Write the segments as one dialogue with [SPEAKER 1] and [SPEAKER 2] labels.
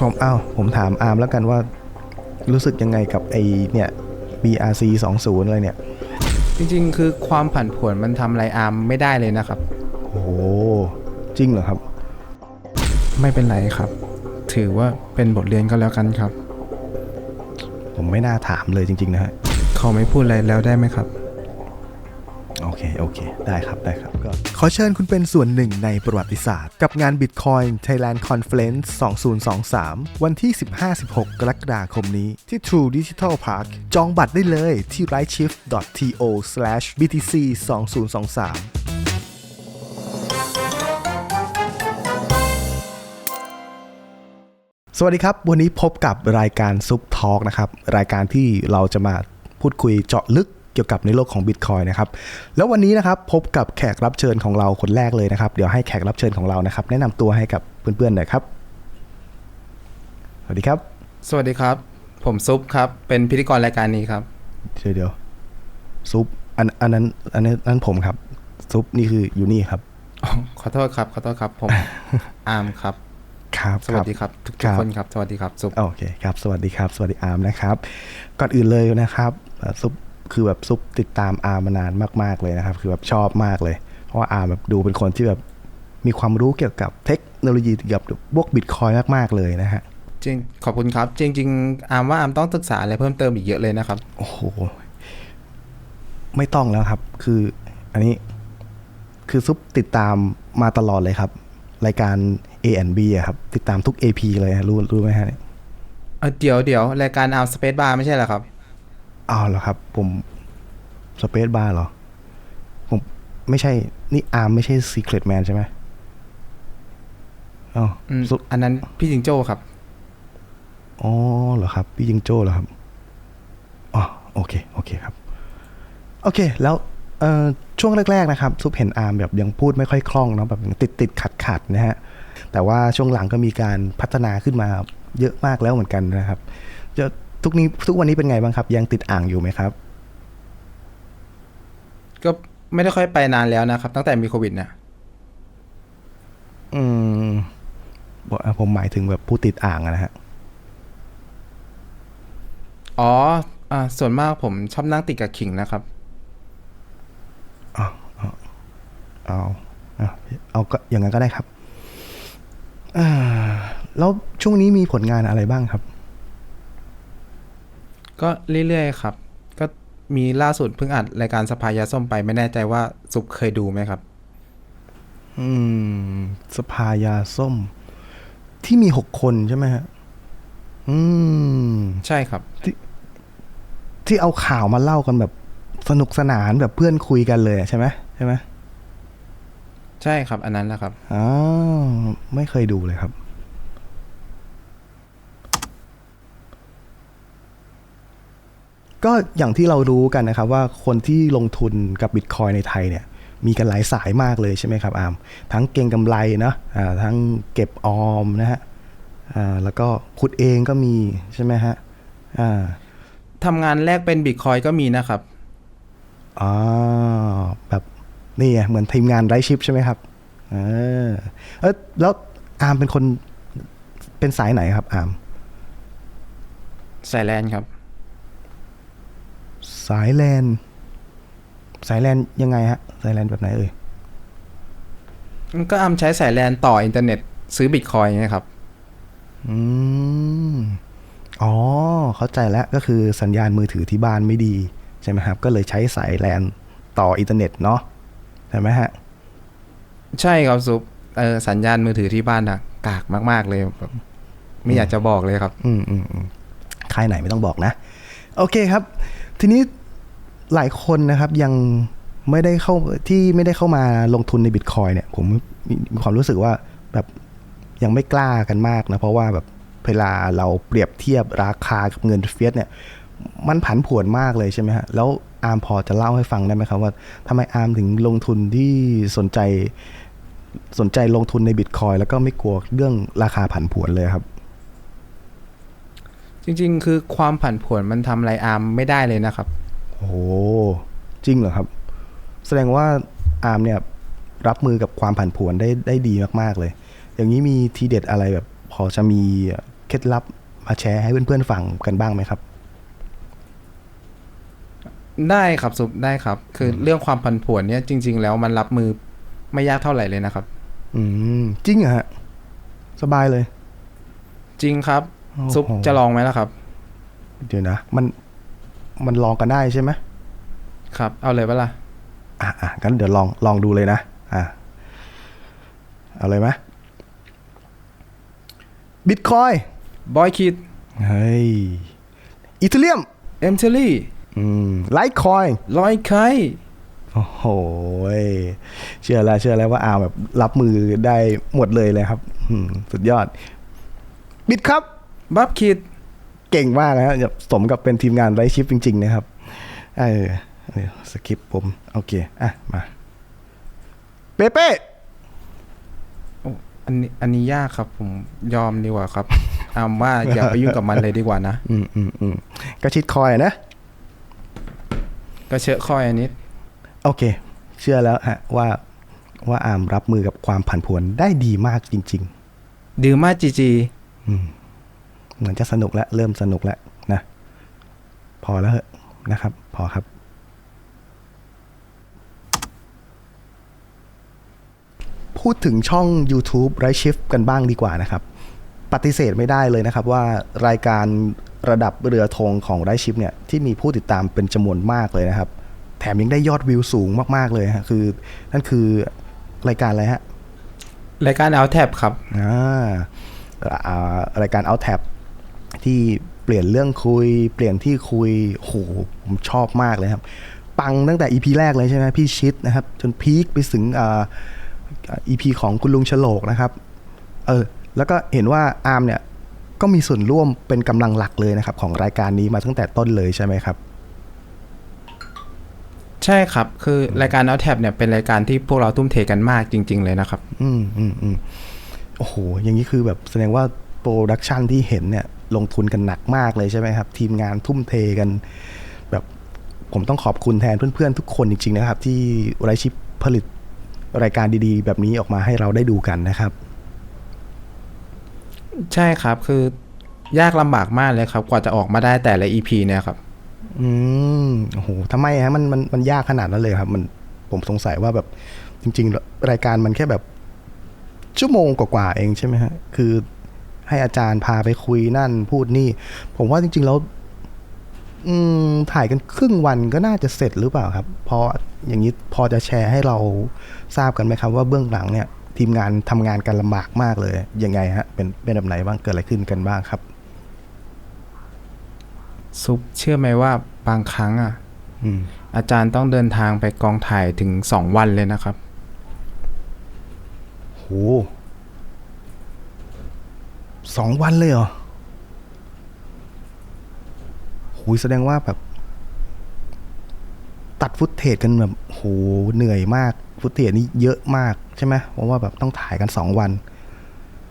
[SPEAKER 1] ผมอ้าวผมถามอาร์มแล้วกันว่ารู้สึกยังไงกับไอเนี่ย BRC 20อะไรเนี่ย
[SPEAKER 2] จริงๆ คือความผันผวนมันทำอะไรอาร์มไม่ได้เลยนะครับ
[SPEAKER 1] โอ้โหจริงเหรอครับ
[SPEAKER 2] ไม่เป็นไรครับ ถือว่าเป็นบทเรียนก็แล้วกันครับ
[SPEAKER 1] ผมไม่น่าถามเลยจริง ๆ นะฮะ
[SPEAKER 2] เขาไม่พูดอะไรแล้วได้ไหมครับ
[SPEAKER 1] โอเค โอเค ได้ครับ ได้ครับ ก็ขอเชิญคุณเป็นส่วนหนึ่งในประวัติศาสตร์ กับงาน Bitcoin Thailand Conference 2023 วันที่ 15-16 กรกฎาคมนี้ ที่ True Digital Park จองบัตรได้เลยที่ rightshift.to/btc 2023 สวัสดีครับ วันนี้พบกับรายการซุปทอ l k นะครับ รายการที่เราจะมาพูดคุยเจาะลึก เกี่ยวกับในโลกของ Bitcoin นะครับ แล้ววันนี้นะครับพบกับแขกรับเชิญของเราคนแรกเลยนะครับ เดี๋ยวให้แขกรับเชิญของเรานะครับ แนะนำตัวให้กับเพื่อนๆหน่อยครับ สวัสดีครับ
[SPEAKER 2] สวัสดีครับ ผมซุปครับ เป็นพิธีกรรายการนี้ครับ
[SPEAKER 1] เดี๋ยวเดี๋ยวซุปอันอันนั้นอันนั้นอันนั้นผมครับ ซุปนี่คืออยู่นี่ครับ
[SPEAKER 2] อ๋อขอโทษครับขอโทษครับผมอาร์มครับ
[SPEAKER 1] ครับ
[SPEAKER 2] สวัสดีครับทุก
[SPEAKER 1] ครับ
[SPEAKER 2] ๆคนครับสวัสดีครับซุป
[SPEAKER 1] โอเคครับ สวัสดีครับ สวัสดีอาร์มนะครับ ก่อนอื่นเลยนะครับเอ่อซุป คือแบบซุปติดตามอาร์มมานานมาก ๆเลยนะครับ คือแบบชอบมากเลย เพราะว่าอาร์มแบบดูเป็นคนที่แบบมีความรู้เกี่ยวกับเทคโนโลยีเกี่ยวกับพวกบิตคอยมาก ๆ เลยนะฮะ
[SPEAKER 2] จริงขอบคุณครับ จริง ๆ อาร์มว่าอาร์มต้องศึกษาอะไรเพิ่มเติมอีกเยอะเลยนะครับ
[SPEAKER 1] โอ้โห ไม่ต้องแล้วครับ คืออันนี้คือซุปติดตามมาตลอดเลยครับ รายการ A&B อะครับ ติดตามทุก AP เลยฮะรู้รู้ไหมฮะ
[SPEAKER 2] เออเดี๋ยวเดี๋ยวรายการอาร์มสเปซบาร์ไม่ใช่เหรอครับ
[SPEAKER 1] อ้าวเหรอครับ ผมสเปซบาร์เหรอ ผมไม่ใช่ นี่อาร์มไม่ใช่ Secret Man ใช่ไหมอ๋อ
[SPEAKER 2] อืม
[SPEAKER 1] ซุ
[SPEAKER 2] อันนั้นพี่จิงโจ้ครับ
[SPEAKER 1] อ๋อเหรอครับ พี่ยิงโจ้เหรอครับ อ๋อโอเค โอเคครับ โอเค แล้วเอ่อช่วงแรกๆนะครับซุปเห็นอาร์มแบบยังพูดไม่ค่อยคล่องเนาะแบบติดติดขัดขัดๆนะฮะแต่ว่าช่วงหลังก็มีการพัฒนาขึ้นมาเยอะมากแล้วเหมือนกันนะครับ จะ ทุกนี้ทุกวันนี้เป็นไงบ้างครับ ยังติดอ่างอยู่ไหมครับ
[SPEAKER 2] ก็ไม่ได้ค่อยไปนานแล้วนะครับ ตั้งแต่มีโควิดนะ
[SPEAKER 1] อืมบอกอะผมหมายถึงแบบผู้ติดอ่างอะนะฮะ
[SPEAKER 2] อ๋ออ่าส่วนมากผมชอบนั่งติดกับขิงนะครับ
[SPEAKER 1] เอาเอาเอาก็อย่างนั้นก็ได้ครับอ่าแล้วช่วงนี้มีผลงานอะไรบ้างครับ
[SPEAKER 2] ก็เรื่อยๆครับ ก็มีล่าสุดเพิ่งอัดรายการสภายาส้มไปไม่แน่ใจว่าซุปเคยดูไหมครับ
[SPEAKER 1] อืม สภายาส้ม ที่มีหกคนใช่ไหมฮะ อืม
[SPEAKER 2] ใช่ครับ
[SPEAKER 1] ที่เอาข่าวมาเล่ากันแบบสนุกสนานแบบเพื่อนคุยกันเลยอะใช่ไหมใช่ไหม
[SPEAKER 2] ใช่ครับ อันนั้นแหละครับ
[SPEAKER 1] อ๋อไม่เคยดูเลยครับ ก็อย่างที่เรารู้กันนะครับว่าคนที่ลงทุนกับบิตคอยในไทยเนี่ยมีกันหลายสายมากเลยใช่ไหมครับอามทั้งเก่งกำไรนะอ่าทั้งเก็บออมนะฮะอ่าแล้วก็ขุดเองก็มีใช่ไหมฮะอ่า
[SPEAKER 2] ทำงานแลกเป็นบิตคอยก็มีนะครับ
[SPEAKER 1] อ๋อแบบนี่ไงเหมือนทีมงานไร้ชิปใช่ไหมครับเออเออแล้วอาร์มเป็นคนเป็นสายไหนครับอาร์ม
[SPEAKER 2] สายแลนครับ
[SPEAKER 1] สายแลนสายแลนยังไงฮะ สายแลนแบบไหนเอ่ย
[SPEAKER 2] ก็อำใช้สายแลนต่ออินเทอร์เน็ตซื้อบิตคอยไงครับ
[SPEAKER 1] อืม อ๋อ เข้าใจแล้วก็คือสัญญาณมือถือที่บ้านไม่ดี ใช่ไหมครับ ก็เลยใช้สายแลนต่ออินเทอร์เน็ตเนาะใช่ไหมฮะ
[SPEAKER 2] ใช่ครับซุปเออสัญญาณมือถือที่บ้านอะกากมาก ๆ เลยแบบไม่อยากจะบอกเลยครับ
[SPEAKER 1] อืมอืมอืมค่ายไหนไม่ต้องบอกนะ โอเคครับ ทีนี้ หลายคนนะครับยังไม่ได้เข้าที่ไม่ได้เข้ามาลงทุนในบิตคอยเนี่ย ผมมีมีความรู้สึกว่าแบบยังไม่กล้ากันมากนะ เพราะว่าแบบเวลาเราเปรียบเทียบราคากับเงินเฟียสเนี่ย มันผันผวนมากเลยใช่ไหมฮะ แล้วอาร์มพอจะเล่าให้ฟังได้ไหมครับว่าทำไมอาร์มถึงลงทุนที่สนใจสนใจลงทุนในบิตคอยแล้วก็ไม่กลัวเรื่องราคาผันผวนเลยครับ
[SPEAKER 2] จริง ๆ คือความผันผวนมันทำอะไรอาร์มไม่ได้เลยนะครับ
[SPEAKER 1] โอ้โหจริงเหรอครับ แสดงว่าอาร์มเนี่ยรับมือกับความผันผวนได้ได้ดีมากๆเลย อย่างนี้มีทีเด็ดอะไรแบบ พอจะมีเคล็ดลับมาแชร์ให้เพื่อนๆฟังกันบ้างไหมครับ
[SPEAKER 2] ได้ครับซุปได้ครับ คือเรื่องความผันผวนเนี่ยจริง ๆ แล้วมันรับมือไม่ยากเท่าไหร่เลยนะครับ
[SPEAKER 1] อืมจริงเหรอฮะสบายเลย
[SPEAKER 2] จริงครับ
[SPEAKER 1] โอ้โห
[SPEAKER 2] ซุปจะลองไหมล่ะครับ
[SPEAKER 1] เดี๋ยวนะ มัน มันลองกันได้ใช่ไหม
[SPEAKER 2] ครับ เอาเลยปะล่ะ
[SPEAKER 1] อะอะงั้นเดี๋ยวลองลองดูเลยนะ อะเอาเลยไหมบิตคอย
[SPEAKER 2] บอยคิด
[SPEAKER 1] เฮ้ยอีเทเรียม
[SPEAKER 2] เอ็มเทลี่
[SPEAKER 1] อืมไลท์คอย
[SPEAKER 2] ลอยไค
[SPEAKER 1] โอ้โหยเชื่อแล้วเชื่อแล้วว่าอาแบบรับมือได้หมดเลยเลยครับอืมสุดยอดบิดครับ
[SPEAKER 2] บับคิด
[SPEAKER 1] เก่งมากนะฮะแบบสมกับเป็นทีมงานไรชิปจริง ๆ นะครับ เออเออสคริปต์ผม โอเค อะ มา เป๊ะเป๊ะ
[SPEAKER 2] โอ้อันนี้อันนี้ยากครับผมยอมดีกว่าครับอามว่าอย่าไปยุ่งกับมันเลยดีกว่านะ
[SPEAKER 1] อืมอืมอืมกระชิดคอยนะ
[SPEAKER 2] ก็เชอะคอยอันนี้
[SPEAKER 1] โอเค เชื่อแล้วฮะว่าว่าอามรับมือกับความผันผวนได้ดีมากจริง
[SPEAKER 2] ดื่มมาจีจี
[SPEAKER 1] ๆอืม เหมือนจะสนุกแล้วเริ่มสนุกแล้วนะพอแล้วเหอะนะครับ พอครับ พูดถึงช่อง YouTube r i g h Shift กันบ้างดีกว่านะครับ ปฏิเสธไม่ได้เลยนะครับว่ารายการระดับเรือธงของ r i g h Shift เนี่ยที่มีผู้ติดตามเป็นจำนวนมากเลยนะครับ แถมยังได้ยอดวิวสูงมาก ๆ เลยฮะคือ นั่นคือรายการอะไรฮะ
[SPEAKER 2] รายการเอาแท็บครับ
[SPEAKER 1] อ่าอ่ารายการ Out Tab ที่ เปลี่ยนเรื่องคุย เปลี่ยนที่คุยโหผมชอบมากเลยครับ ปังตั้งแต่ EP แรกเลยใช่ไหมพี่ชิดนะครับ จนพีคไปถึงอ่า EP ของคุณลุงฉลกนะครับ เออ แล้วก็เห็นว่าอาร์มเนี่ยก็มีส่วนร่วมเป็นกำลังหลักเลยนะครับ ของรายการนี้มาตั้งแต่ต้นเลยใช่ไหมครับ
[SPEAKER 2] ใช่ครับ คือรายการเอาแท็บเนี่ยเป็นรายการที่พวกเราทุ่มเทกันมากจริง ๆ เลยนะครับ
[SPEAKER 1] อืมอืมอืมโอ้โห อย่างนี้คือแบบแสดงว่าโปรดักชันที่เห็นเนี่ย ลงทุนกันหนักมากเลยใช่ไหมครับ ทีมงานทุ่มเทกัน แบบผมต้องขอบคุณแทนเพื่อนๆ ทุกคนจริง ๆ นะครับ ที่ไรชิปผลิตรายการดีๆ แบบนี้ออกมาให้เราได้ดูกันนะครับ
[SPEAKER 2] ใช่ครับคือยากลำบากมากเลยครับ กว่าจะออกมาได้แต่ละ EP เนี่ยครับ
[SPEAKER 1] อืมโอ้โหทำไมฮะมันมันมันยากขนาดนั้นเลยครับ มันผมสงสัยว่าแบบจริง ๆ รายการมันแค่แบบชั่วโมงกว่าๆเองใช่ไหมฮะ คือ ให้อาจารย์พาไปคุยนั่นพูดนี่ ผมว่าจริง ๆ แล้วอืมถ่ายกันครึ่งวันก็น่าจะเสร็จหรือเปล่าครับ พออย่างนี้พอจะแชร์ให้เราทราบกันไหมครับ ว่าเบื้องหลังเนี่ย ทีมงานทำงานกันลำบากมากเลยยังไงฮะ เป็นเป็นแบบไหนบ้างเกิดอะไรขึ้นกันบ้างครับ
[SPEAKER 2] ซุปเชื่อไหมว่าบางครั้งอะ
[SPEAKER 1] อืม
[SPEAKER 2] อาจารย์ต้องเดินทางไปกองถ่ายถึงสองวันเลยนะครับ
[SPEAKER 1] โห สองวันเลยเหรอโหยแสดงว่าแบบ ตัดฟุตเทจกันแบบโหเหนื่อยมาก ฟุตเทจนี่เยอะมากใช่ไหมเพราะว่าแบบต้องถ่ายกันสองวัน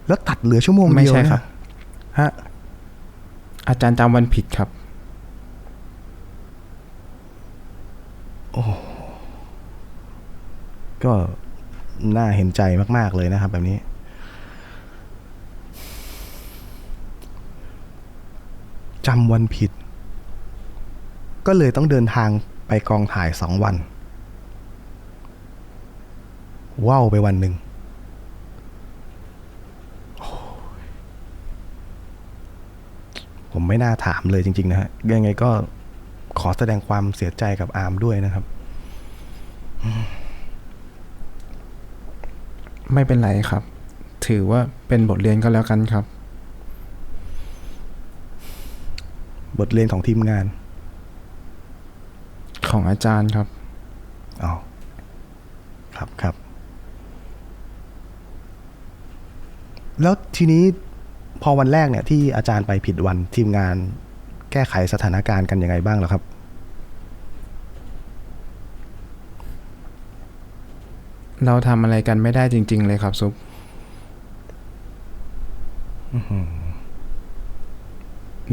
[SPEAKER 1] แล้วตัดเหลือชั่วโมง
[SPEAKER 2] ไม่
[SPEAKER 1] เดียว
[SPEAKER 2] ใช่
[SPEAKER 1] นะครับฮะ
[SPEAKER 2] อาจารย์จำวันผิดครับ
[SPEAKER 1] ก็น่าเห็นใจมาก ๆ เลยนะครับ แบบนี้ จำวันผิด ก็เลยต้องเดินทางไปกองถ่ายสองวัน ว้าวไปวันหนึ่งผมไม่น่าถามเลยจริง ๆ นะฮะ ยังไงก็ขอแสดงความเสียใจกับอาร์มด้วยนะครับ
[SPEAKER 2] ไม่เป็นไรครับ ถือว่าเป็นบทเรียนก็แล้วกันครับ
[SPEAKER 1] บทเรียนของทีมงาน
[SPEAKER 2] ของอาจารย์ครับ
[SPEAKER 1] อ๋อครับครับ แล้วทีนี้พอวันแรกเนี่ย ที่อาจารย์ไปผิดวันทีมงานแก้ไขสถานการณ์กันยังไงบ้างเหรอครับ
[SPEAKER 2] เราทำอะไรกันไม่ได้จริง ๆ เลยครับซุป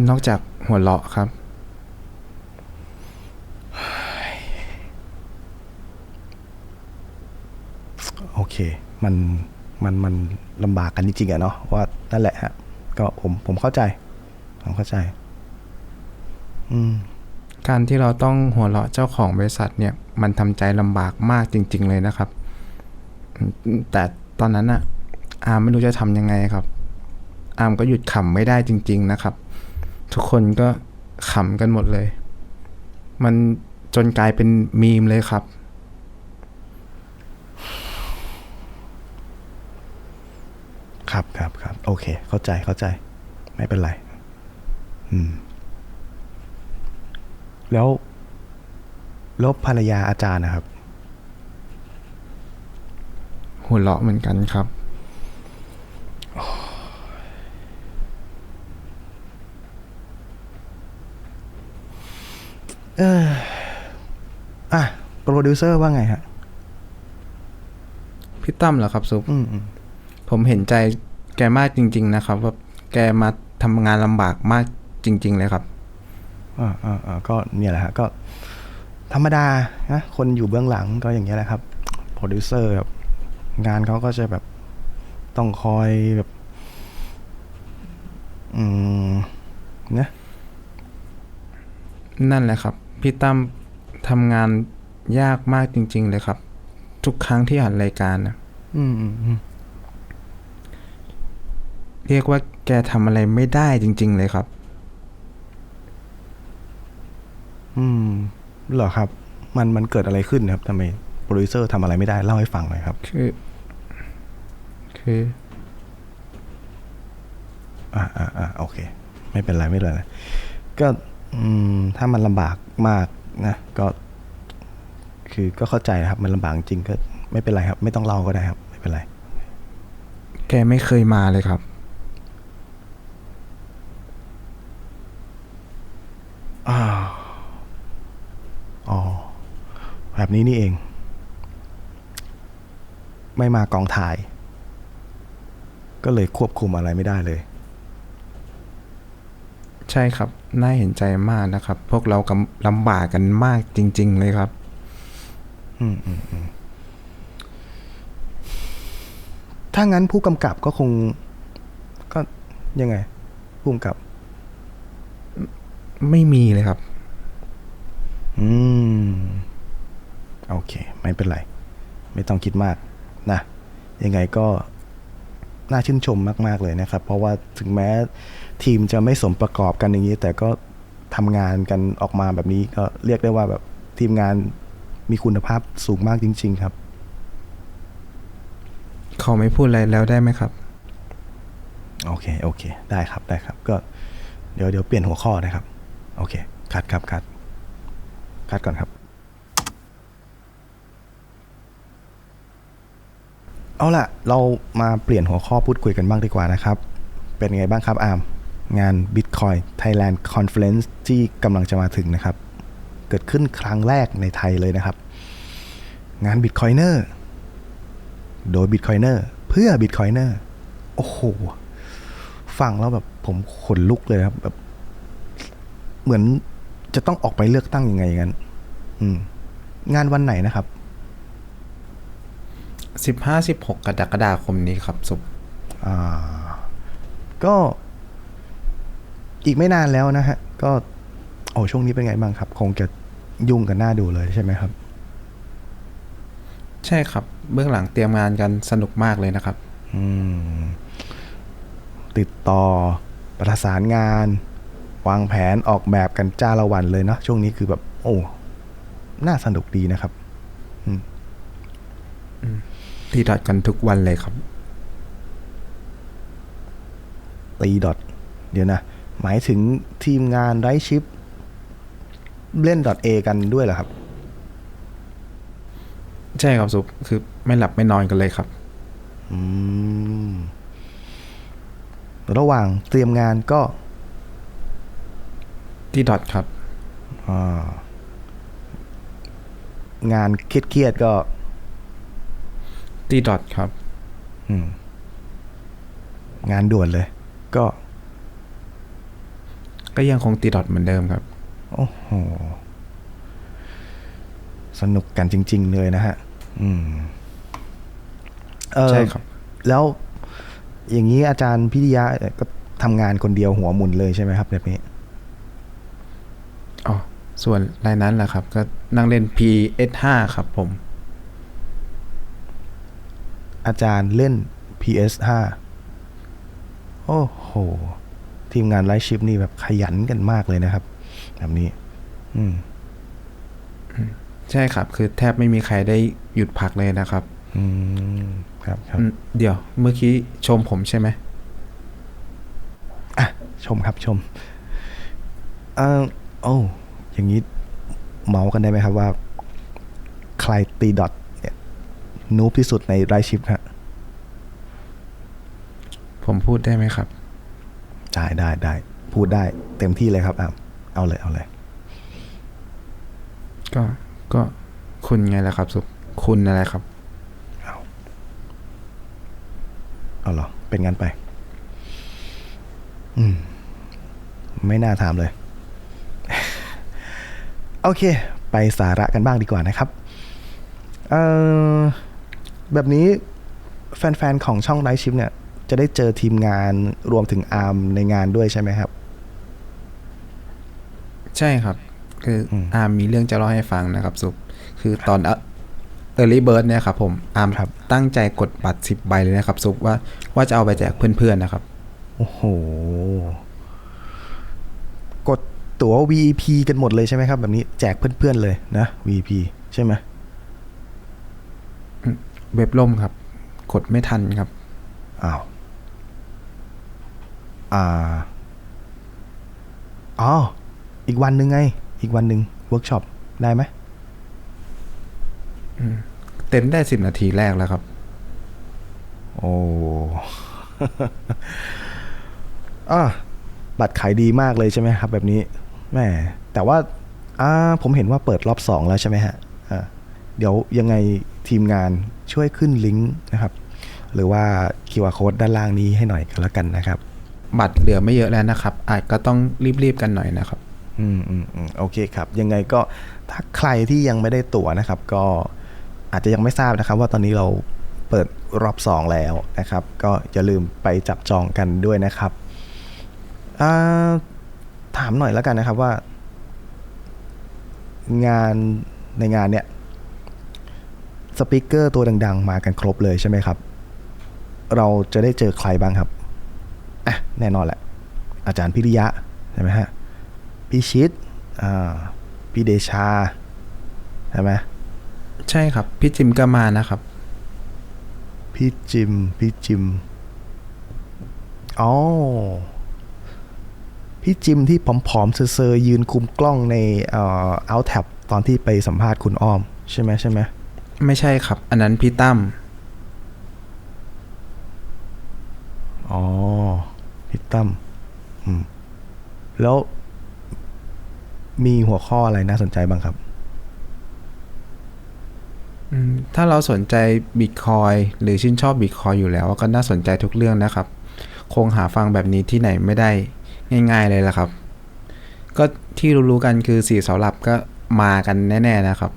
[SPEAKER 2] นอกจาก หัวเราะครับ
[SPEAKER 1] โอเค มันมันมันลำบากกันจริงๆอะเนาะว่านั่นแหละฮะ ก็ผมผมเข้าใจ ผมเข้าใจ อืม
[SPEAKER 2] การที่เราต้องหัวเราะเจ้าของบริษัทเนี่ย มันทำใจลำบากมากจริง ๆ เลยนะครับอืมแต่ตอนนั้นอะอาร์มไม่รู้จะทำยังไงครับ อาร์มก็หยุดขำไม่ได้จริง ๆ นะครับ ทุกคนก็ขำกันหมดเลย มันจนกลายเป็นมีมเลยครับ
[SPEAKER 1] ครับครับครับโอเค เข้าใจเข้าใจ ไม่เป็นไร อืม แล้วแล้วภรรยาอาจารย์นะครับ
[SPEAKER 2] หัวเราะเหมือนกันครับ
[SPEAKER 1] เอออะโปรดิวเซอร์ว่าไงฮะ
[SPEAKER 2] พี่ตั้มเหรอครับซุป
[SPEAKER 1] อืมอืม
[SPEAKER 2] ผมเห็นใจแกมากจริง ๆ นะครับว่าแกมาทำงานลำบากมากจริง ๆ เลยครับ
[SPEAKER 1] อ่าอ่าอ่าก็เนี่ยแหละฮะก็ ธรรมดานะคนอยู่เบื้องหลังก็อย่างเงี้ยแหละครับโปรดิวเซอร์แบบงานเขาก็จะแบบต้องคอยแบบ อืมนะ
[SPEAKER 2] นั่นแหละครับ พี่ตั้มทำงานยากมากจริง ๆ เลยครับ ทุกครั้งที่อ่านรายการนะ
[SPEAKER 1] อืมอืมอืม
[SPEAKER 2] เรียกว่าแกทำอะไรไม่ได้จริง ๆ เลยครับ
[SPEAKER 1] อืมเหรอครับ มันมันเกิดอะไรขึ้นครับทำไมโปรดิวเซอร์ทำอะไรไม่ได้เล่าให้ฟังหน่อยครับ
[SPEAKER 2] คือ คือ
[SPEAKER 1] อ่าอ่าอ่าโอเค ไม่เป็นไรไม่เป็นไรก็ อืมถ้ามันลำบากมากนะก็คือก็เข้าใจนะครับ มันลำบากจริงก็ไม่เป็นไรครับ ไม่ต้องเล่าก็ได้ครับ ไม่เป็นไร
[SPEAKER 2] แกไม่เคยมาเลยครับ
[SPEAKER 1] อ้าวอ๋อแบบนี้นี่เอง ไม่มากองถ่าย ก็เลยควบคุมอะไรไม่ได้เลย
[SPEAKER 2] ใช่ครับ น่าเห็นใจมากนะครับ พวกเรากำลำบากกันมากจริง ๆ เลยครับ
[SPEAKER 1] อืมอืมอืมถ้างั้นผู้กำกับก็คง ก็ยังไง ผู้กำกับ
[SPEAKER 2] ไม่มีเลยครับ
[SPEAKER 1] อืม โอเค ไม่เป็นไร ไม่ต้องคิดมาก นะ ยังไงก็ น่าชื่นชมมากๆเลยนะครับ เพราะว่าถึงแม้ทีมจะไม่สมประกอบกันอย่างนี้ แต่ก็ทำงานกันออกมาแบบนี้ก็เรียกได้ว่าแบบทีมงานมีคุณภาพสูงมากจริง ๆ ครับ
[SPEAKER 2] ขอไม่พูดอะไรแล้วได้ไหมครับ
[SPEAKER 1] โอเค โอเค ได้ครับได้ครับ ก็เดี๋ยวเดี๋ยวเปลี่ยนหัวข้อนะครับ โอเค คัดครับคัดคัดก่อนครับ เอาล่ะ เรามาเปลี่ยนหัวข้อพูดคุยกันบ้างดีกว่านะครับ เป็นไงบ้างครับอาร์มงาน Bitcoin Thailand Conference ที่กำลังจะมาถึงนะครับ เกิดขึ้นครั้งแรกในไทยเลยนะครับ งาน Bitcoiner โดย Bitcoiner เพื่อ Bitcoiner โอ้โห ฟังแล้วแบบผมขนลุกเลยครับแบบ เหมือนจะต้องออกไปเลือกตั้งยังไงอย่างนั้นงานวันไหนนะครับ
[SPEAKER 2] 15-16กรกฎาคมนี้ครับสุป
[SPEAKER 1] อ่าก็อีกไม่นานแล้วนะฮะ ก็โอ้ช่วงนี้เป็นไงบ้างครับ คงจะยุ่งกันหน้าดูเลยใช่ไหมครับ
[SPEAKER 2] ใช่ครับ เบื้องหลังเตรียมงานกันสนุกมากเลยนะครับ
[SPEAKER 1] อืม ติดต่อประสานงาน วางแผนออกแบบกันจ้าละวันเลยเนาะช่วงนี้คือแบบ โอ้ น่าสนุกดีนะครับ
[SPEAKER 2] ตีดอดกันทุกวันเลยครับ
[SPEAKER 1] ตีดอทเดี๋ยวนะ หมายถึงทีมงานไรชิป เล่นดอทเอกันด้วยเหรอครับ
[SPEAKER 2] ใช่ครับซุปคือไม่หลับไม่นอนกันเลยครับ
[SPEAKER 1] อืม ระหว่างเตรียมงานก็
[SPEAKER 2] ตีดอดครับ
[SPEAKER 1] อ่า งานเครียดๆก็
[SPEAKER 2] ตีดอดครับ
[SPEAKER 1] อืม งานด่วนเลย ก็
[SPEAKER 2] ก็ยังคงตีดอดเหมือนเดิมครับ
[SPEAKER 1] โอ้โห สนุกกันจริง ๆ เลยนะฮะ อืมเออ
[SPEAKER 2] ใช่ครับ
[SPEAKER 1] แล้วอย่างนี้อาจารย์พิทยาเอ่อก็ทำงานคนเดียวหัวหมุนเลยใช่ไหมครับแบบนี้
[SPEAKER 2] อ๋อส่วนรายนั้นแหละครับ ก็นั่งเล่น PS5 ครับผม
[SPEAKER 1] อาจารย์เล่น PS5 โอ้โห ทีมงานไลฟ์ชิปนี่แบบขยันกันมากเลยนะครับ แบบนี้ อืม
[SPEAKER 2] ใช่ครับ คือแทบไม่มีใครได้หยุดพักเลยนะครับ
[SPEAKER 1] อืมครับครับ
[SPEAKER 2] อืมเดี๋ยว เมื่อกี้ชมผมใช่ไหม
[SPEAKER 1] อะ ชมครับชมเอ่อโอ้อย่างนี้เมาส์กันได้ไหมครับว่า ใครตีดอทเนี่ยนูบที่สุดในไลฟ์ชิปฮะ
[SPEAKER 2] ผมพูดได้ไหมครับ
[SPEAKER 1] ได้ได้ได้ พูดได้เต็มที่เลยครับอะเอาเลยเอาเลย
[SPEAKER 2] ก็ก็คุณไงล่ะครับสุขคุณอะไรครับ
[SPEAKER 1] เอาเหรอ เป็นงั้นไป อืม ไม่น่าถามเลย โอเค ไปสาระกันบ้างดีกว่านะครับ เอ่อ แบบนี้แฟน ๆ ของช่องไลฟ์ชิปเนี่ย จะได้เจอทีมงานรวมถึงอาร์มในงานด้วยใช่ไหมครับ
[SPEAKER 2] ใช่ครับ คืออ
[SPEAKER 1] ม
[SPEAKER 2] อาร์มมีเรื่องจะเล่าให้ฟังนะครับสุขคือตอนเออร์ลี่เบิร์ดเนี่ยครับผมอาร์ม
[SPEAKER 1] ครับ
[SPEAKER 2] ตั้งใจกดบัตรสิบใบเลยนะครับสุขว่าว่าจะเอาไปแจกเพื่อน ๆ นะครับ
[SPEAKER 1] โอ้โห กดตั๋ว VIP กันหมดเลยใช่ไหมครับ แบบนี้แจกเพื่อน ๆ เลยนะ VIP ใช่ไหม
[SPEAKER 2] เว็บล่มครับ กดไม่ทันครับ
[SPEAKER 1] อ้าวอ่าอ๋อ อีกวันหนึ่งไง อีกวันหนึ่งเวิร์กช็อปได้ไหม
[SPEAKER 2] เต็มได้สิบนาทีแรกแล้วครับ
[SPEAKER 1] โอ้อ่าบัตรขายดีมากเลยใช่ไหมครับ แบบนี้แหม่แต่ว่าอ่าผมเห็นว่าเปิดรอบสองแล้วใช่ไหมฮะอ่าเดี๋ยวยังไง ทีมงานช่วยขึ้นลิงก์นะครับ หรือว่า QR code ด้านล่างนี้ให้หน่อยก็แล้วกันนะครับ
[SPEAKER 2] บัตรเหลือไม่เยอะแล้วนะครับ อาจก็ต้องรีบๆกันหน่อยนะครับ
[SPEAKER 1] อืมอืมอืมโอเคครับ ยังไงก็ถ้าใครที่ยังไม่ได้ตั๋วนะครับ ก็อาจจะยังไม่ทราบนะครับ ว่าตอนนี้เราเปิดรอบสองแล้วนะครับ ก็อย่าลืมไปจับจองกันด้วยนะครับอ่าถามหน่อยแล้วกันนะครับว่า งานในงานเนี่ย สปิเกอร์ตัวดัง ๆ มากันครบเลยใช่ไหมครับ เราจะได้เจอใครบ้างครับอะแน่นอนแหละ อาจารย์พิริยะใช่ไหมฮะพี่ชิดอ่าพี่เดชาใช่ไหม
[SPEAKER 2] ใช่ครับ พี่จิมก็มานะครับ
[SPEAKER 1] พี่จิม พี่จิมอ๋อพี่จิมที่ผอมๆเซอร์ๆยืนคุมกล้องในเอ่อ out tab ตอนที่ไปสัมภาษณ์คุณอ้อม ใช่ไหมใช่ไหม
[SPEAKER 2] ไม่ใช่ครับ อันนั้นพี่ตั้ม
[SPEAKER 1] อ๋อพี่ตั้มอืมแล้วมีหัวข้ออะไรน่าสนใจบ้างครับ
[SPEAKER 2] อืมถ้าเราสนใจบิตคอยหรือชื่นชอบบิตคอยอยู่แล้ว ก็น่าสนใจทุกเรื่องนะครับ คงหาฟังแบบนี้ที่ไหนไม่ได้ง่าย ๆเลยละครับ ก็ที่รู้ๆกันคือสี่เสาหลับก็มากันแน่ ๆนะครับ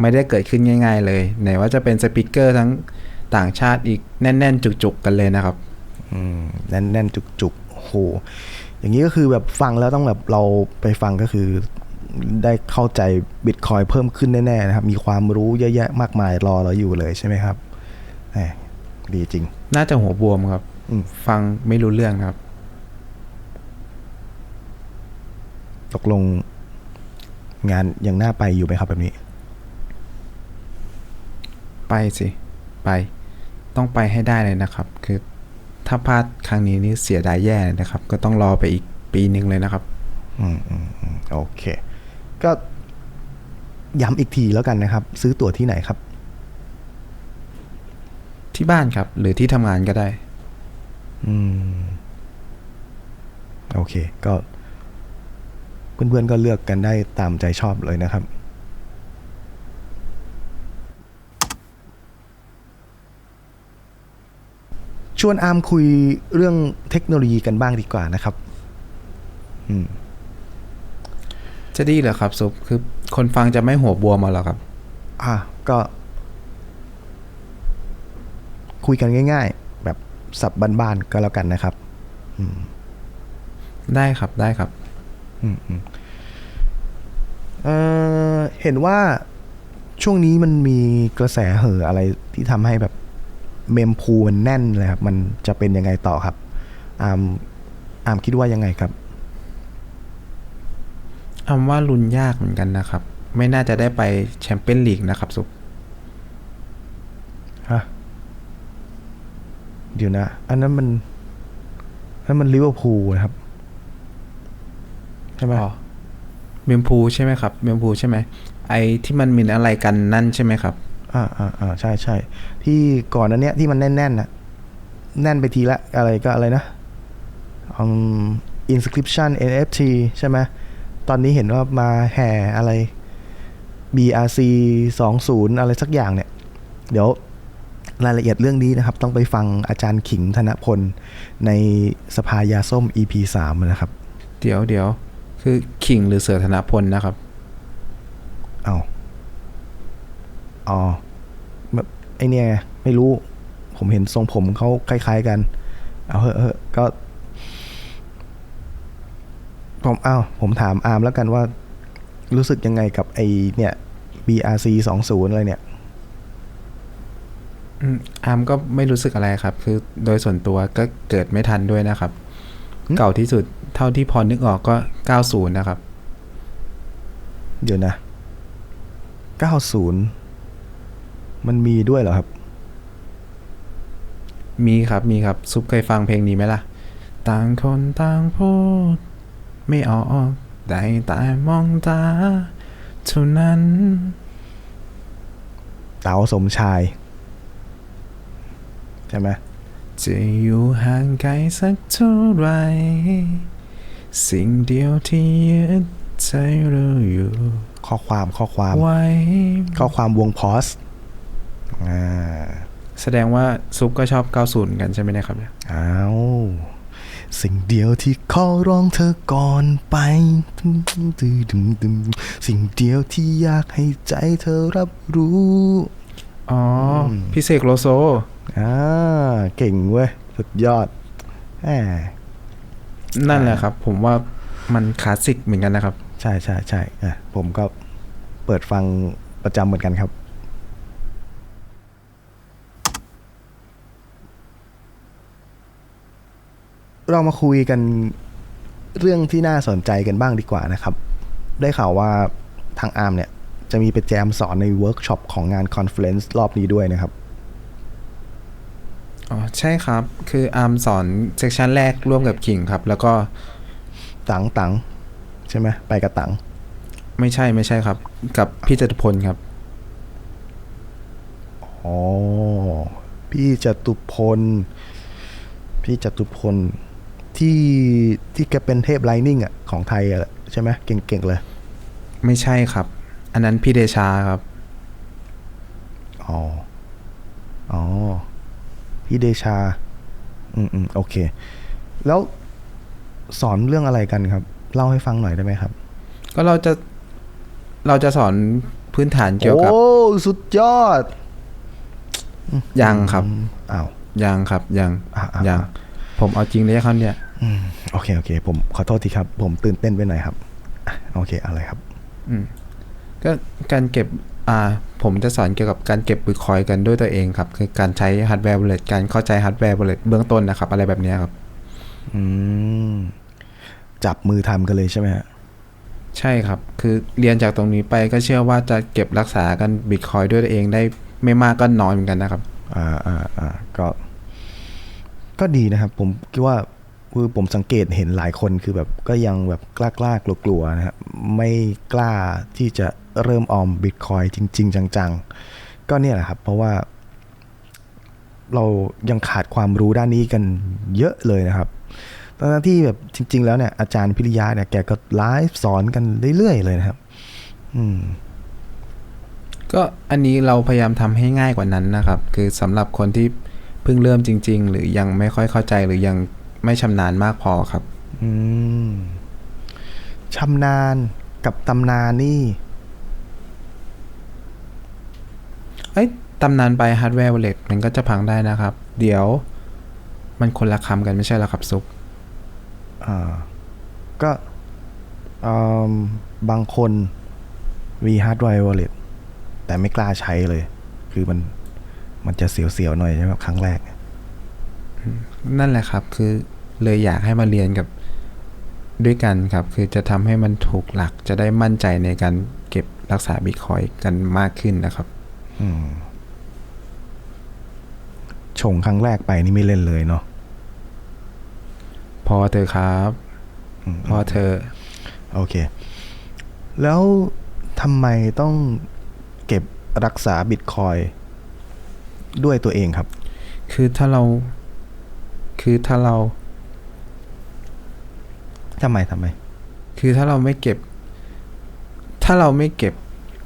[SPEAKER 2] ไม่ได้เกิดขึ้นง่าย ๆ เลยไหนว่าจะเป็นสปิเกอร์ทั้งต่างชาติอีกแน่น ๆ จุก ๆ กันเลยนะครับ
[SPEAKER 1] อืมแน่นแน่นจุกจุกๆโอ้โหอย่างนี้ก็คือแบบฟังแล้วต้องแบบเราไปฟังก็คือได้เข้าใจบิตคอยเพิ่มขึ้นแน่ๆนะครับ มีความรู้เยอะแยะมากมายรอเราอยู่เลยใช่ไหมครับแหมดีจริง
[SPEAKER 2] น่าจะหัวบวมครับ
[SPEAKER 1] อืม
[SPEAKER 2] ฟังไม่รู้เรื่องครับ
[SPEAKER 1] ตกลงงานยังน่าไปอยู่ไหมครับแบบนี้
[SPEAKER 2] ไปสิไป ต้องไปให้ได้เลยนะครับ คือถ้าพลาดครั้งนี้นี่เสียดายแย่เลยนะครับ ก็ต้องรอไปอีกปีหนึ่งเลยนะครับ
[SPEAKER 1] อืมอืมอืมโอเค ก็ย้ำอีกทีแล้วกันนะครับ ซื้อตั๋วที่ไหนครับ
[SPEAKER 2] ที่บ้านครับ หรือที่ทำงานก็ได้
[SPEAKER 1] อืม โอเค ก็ เพื่อนๆก็เลือกกันได้ตามใจชอบเลยนะครับ ชวนอาร์มคุยเรื่องเทคโนโลยีกันบ้างดีกว่านะครับอืม
[SPEAKER 2] จะดีเหรอครับซุปคือ คนฟังจะไม่หัวบวมมาหรอครับ
[SPEAKER 1] อะก็ คุยกันง่าย ๆ แบบสับบ้านๆก็แล้วกันนะครับอืม
[SPEAKER 2] ได้ครับได้ครับ
[SPEAKER 1] อืมอืมเอ่อเห็นว่าช่วงนี้มันมีกระแสเห่ออะไรที่ทำให้แบบ เมมพูมันแน่นเลยครับ มันจะเป็นยังไงต่อครับอามอามคิดว่ายังไงครับ
[SPEAKER 2] อำว่าลุ้นยากเหมือนกันนะครับ ไม่น่าจะได้ไปแชมเปี้ยนลีกนะครับสุก
[SPEAKER 1] ฮะเดี๋ยวนะ อันนั้นมันอันนั้นมันลิเวอร์พูลนะครับ ใช่ไหม
[SPEAKER 2] อ๋อเมมพูใช่ไหมครับ เมมพูใช่ไหมไอที่มันมีอะไรกันนั่นใช่ไหมครับ
[SPEAKER 1] อ่าอ่าอ่าใช่ใช่ที่ก่อนนั้นเนี้ยที่มันแน่นๆน่ะแน่นไปทีละอะไรก็อะไรนะอืม inscription NFT ใช่ไหมตอนนี้เห็นว่ามาแห่อะไร BRC 20อะไรสักอย่างเนี่ย เดี๋ยวรายละเอียดเรื่องนี้นะครับ ต้องไปฟังอาจารย์ขิงธนพล ในสภายาส้ม EP 3นะครับ
[SPEAKER 2] เดี๋ยวเดี๋ยวคือขิงหรือเสือธนพลนะครับ
[SPEAKER 1] เอาอ๋อแบบ ไอเนี่ยไงไม่รู้ ผมเห็นทรงผมเขาคล้าย ๆกัน เอาเหอะเหอะก็ผมอ้าวผมถามอาร์มแล้วกันว่า รู้สึกยังไงกับไอเนี่ย BRC 20อะไรเนี่ย
[SPEAKER 2] อืมอาร์มก็ไม่รู้สึกอะไรครับ คือโดยส่วนตัวก็เกิดไม่ทันด้วยนะครับ
[SPEAKER 1] อืม
[SPEAKER 2] เก่าที่สุดเท่าที่พอนึกออกก็90นะครับ
[SPEAKER 1] เดี๋ยวนะ90 มันมีด้วยเหรอครับ
[SPEAKER 2] มีครับมีครับ ซุปเคยฟังเพลงนี้ไหมล่ะ ต่างคนต่างพูด ไม่ออกได้แต่มองตาเท่านั้น
[SPEAKER 1] เต๋าสมชาย ใช่ไหม
[SPEAKER 2] จะอยู่ห่างไกลสักเท่าไหรสิ่งเดียวที่ยึดใจเราอยู่
[SPEAKER 1] ข้อความข้อความ
[SPEAKER 2] ไว้
[SPEAKER 1] ข้อความวงพอสอ่า
[SPEAKER 2] แสดงว่าซุปก็ชอบ 90 กันใช่ไหมเนะครับเนี่ย
[SPEAKER 1] อ้าวสิ่งเดียวที่ขอร้องเธอก่อนไปตึมตึมตึมตึมตึมสิ่งเดียวที่อยากให้ใจเธอรับรู้
[SPEAKER 2] อ๋ออ
[SPEAKER 1] ม
[SPEAKER 2] พี่เสกโลโซ
[SPEAKER 1] อ่า เก่งเว้ย สุดยอดแหม
[SPEAKER 2] นั่นแหละครับ ผมว่ามันคลาสสิกเหมือนกันนะครับ
[SPEAKER 1] ใช่ใช่ใช่อะผมก็เปิดฟังประจำเหมือนกันครับ เรามาคุยกันเรื่องที่น่าสนใจกันบ้างดีกว่านะครับ ได้ข่าวว่าทางอาร์มเนี่ย จะมีไปแจมสอนในเวิร์กช็อปของงานคอนเฟลเลนซ์รอบนี้ด้วยนะครับ
[SPEAKER 2] อ๋อใช่ครับ คืออาร์มสอนเซกชันแรกร่วมกับขิงครับ แล้วก็
[SPEAKER 1] ตังตังใช่ไหมไปกับตัง
[SPEAKER 2] ไม่ใช่ไม่ใช่ครับ กับพี่จตุพลครับ
[SPEAKER 1] อ๋อพี่จตุพล พี่จตุพล ที่ที่แกเป็นเทพไลนิ่งอะของไทยอะใช่ไหมเก่งๆเลย
[SPEAKER 2] ไม่ใช่ครับ อันนั้นพี่เดชาครับ
[SPEAKER 1] อ๋อ อ๋อ พี่เดชา อืมอืมโอเค แล้วสอนเรื่องอะไรกันครับ เล่าให้ฟังหน่อยได้ไหมครับ
[SPEAKER 2] ก็เราจะเราจะสอนพื้นฐานเกี่ยวกับ
[SPEAKER 1] โอ้ สุดยอด
[SPEAKER 2] ยังครับ
[SPEAKER 1] อืมอ้าว
[SPEAKER 2] ยังครับ ยัง
[SPEAKER 1] อะอะ
[SPEAKER 2] ยัง
[SPEAKER 1] อะ
[SPEAKER 2] ผมเอาจริงเลยครับเนี่ย
[SPEAKER 1] อืม โอเค โอเค ผมขอโทษทีครับ ผมตื่นเต้นไปหน่อยครับอะโอเคอะไรครับ
[SPEAKER 2] อืมก็การเก็บอ่าผมจะสอนเกี่ยวกับการเก็บบิตคอยกันด้วยตัวเองครับ คือการใช้ฮาร์ดแวร์บลเลตการเข้าใจฮาร์ดแวร์บลเลตเบื้องต้นนะครับ อะไรแบบเนี้ยครับ
[SPEAKER 1] อืม จับมือทำกันเลยใช่ไหมฮะ
[SPEAKER 2] ใช่ครับ คือเรียนจากตรงนี้ไปก็เชื่อว่าจะเก็บรักษากันบิตคอยด้วยตัวเองได้ไม่มากก็น้อยเหมือนกันนะครับ
[SPEAKER 1] อ่าอ่าอ่าก็ ก็ดีนะครับ ผมคิดว่า คือผมสังเกตเห็นหลายคนคือแบบก็ยังแบบกล้ากล้ากลัวกลัวนะครับไม่กล้าที่จะเริ่มออมบิตคอยจริง ๆ จังๆ ก็เนี่ยแหละครับ เพราะว่าเรายังขาดความรู้ด้านนี้กันเยอะเลยนะครับทั้งๆที่แบบจริง ๆ แล้วเนี่ยอาจารย์พิริยะเนี่ยแกก็ไลฟ์สอนกันเรื่อยๆเลยนะครับ อืม
[SPEAKER 2] ก็อันนี้เราพยายามทำให้ง่ายกว่านั้นนะครับ คือสำหรับคนที่เพิ่งเริ่มจริง ๆ หรือยังไม่ค่อยเข้าใจหรือยัง ไม่ชำนาญมากพอครับ
[SPEAKER 1] อืมชำนาญกับตำนานนี่
[SPEAKER 2] เอ้ยตำนานไปฮาร์ดแวร์วอลเล็ตมันก็จะพังได้นะครับ เดี๋ยวมันคนละคำกันไม่ใช่เหรอครับซุป
[SPEAKER 1] อ่า ก็อืมบางคนมีฮาร์ดไดรฟ์วอลเล็ตแต่ไม่กล้าใช้เลย คือมันมันจะเสียวๆหน่อยใช่ไหมครับครั้งแรก
[SPEAKER 2] นั่นแหละครับ คือเลยอยากให้มาเรียนกับด้วยกันครับ คือจะทำให้มันถูกหลักจะได้มั่นใจในการเก็บรักษาบิตคอยกันมากขึ้นนะครับ
[SPEAKER 1] อืมชงครั้งแรกไปนี่ไม่เล่นเลยเนาะ
[SPEAKER 2] พอเธอะครับ
[SPEAKER 1] อืม
[SPEAKER 2] พอเธอะ
[SPEAKER 1] โอเค แล้วทำไมต้องเก็บรักษาบิตคอยด้วยตัวเองครับ
[SPEAKER 2] คือถ้าเรา คือถ้าเรา
[SPEAKER 1] ทำไมทำไม
[SPEAKER 2] คือถ้าเราไม่เก็บ ถ้าเราไม่เก็บ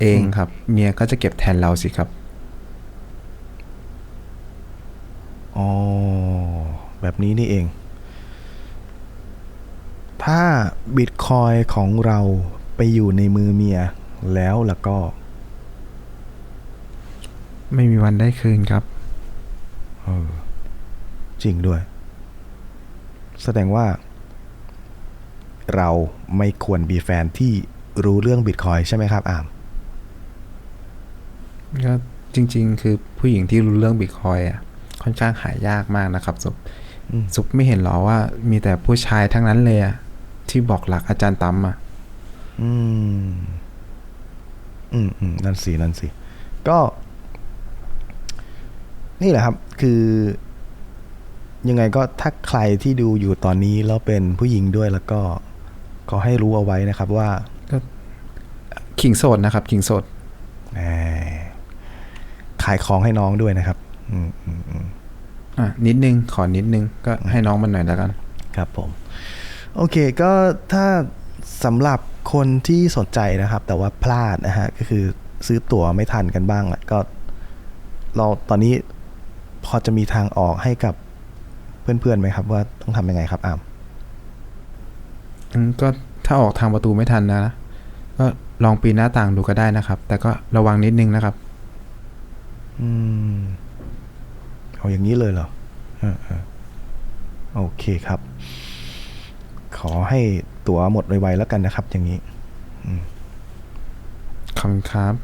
[SPEAKER 2] เอง
[SPEAKER 1] อืม
[SPEAKER 2] ครับ เมียก็จะเก็บแทนเราสิครับ
[SPEAKER 1] อ๋อแบบนี้นี่เอง ถ้าบิตคอยของเราไปอยู่ในมือเมียแล้วแล้วก็
[SPEAKER 2] ไม่มีวันได้คืนครับ
[SPEAKER 1] เออ จริงด้วย แสดงว่า เราไม่ควรมีแฟนที่รู้เรื่องบิตคอยใช่ไหมครับอาม
[SPEAKER 2] ก็จริง ๆ คือผู้หญิงที่รู้เรื่องบิตคอยอะค่อนข้างหายากมากนะครับซุป
[SPEAKER 1] อืม
[SPEAKER 2] ซุปไม่เห็นหรอว่ามีแต่ผู้ชายทั้งนั้นเลยอะที่บอกหลักอาจารย์ตั้มอะ
[SPEAKER 1] อืม อืมอืมนั่นสินั่นสิก็ นี่แหละครับ คือ ยังไงก็ถ้าใครที่ดูอยู่ตอนนี้แล้วเป็นผู้หญิงด้วยแล้วก็ขอให้รู้เอาไว้นะครับว่า
[SPEAKER 2] ขิงโสดนะครับขิงโสด
[SPEAKER 1] แหมขายของให้น้องด้วยนะครับอืมอืมอืม
[SPEAKER 2] อะนิดนึงขอนิดนึงก็ให้น้องมันหน่อยแล้วกัน
[SPEAKER 1] ครับผม โอเคก็ถ้าสำหรับคนที่สนใจนะครับ แต่ว่าพลาดนะฮะก็คือซื้อตั๋วไม่ทันกันบ้างแหละก็ เราตอนนี้พอจะมีทางออกให้กับ เพื่อนๆไหมครับ ว่าต้องทำยังไงครับอาม
[SPEAKER 2] อืมก็ถ้าออกทางประตูไม่ทันนะก็ลองปีนหน้าต่างดูก็ได้นะครับ แต่ก็ระวังนิดนึงนะครับ
[SPEAKER 1] อืมเอาอย่างนี้เลยเหรอเออเออโอเคครับ ขอให้ตั๋วหมดไวๆแล้วกันนะครับ อย่างนี้
[SPEAKER 2] ขอบคุณครับ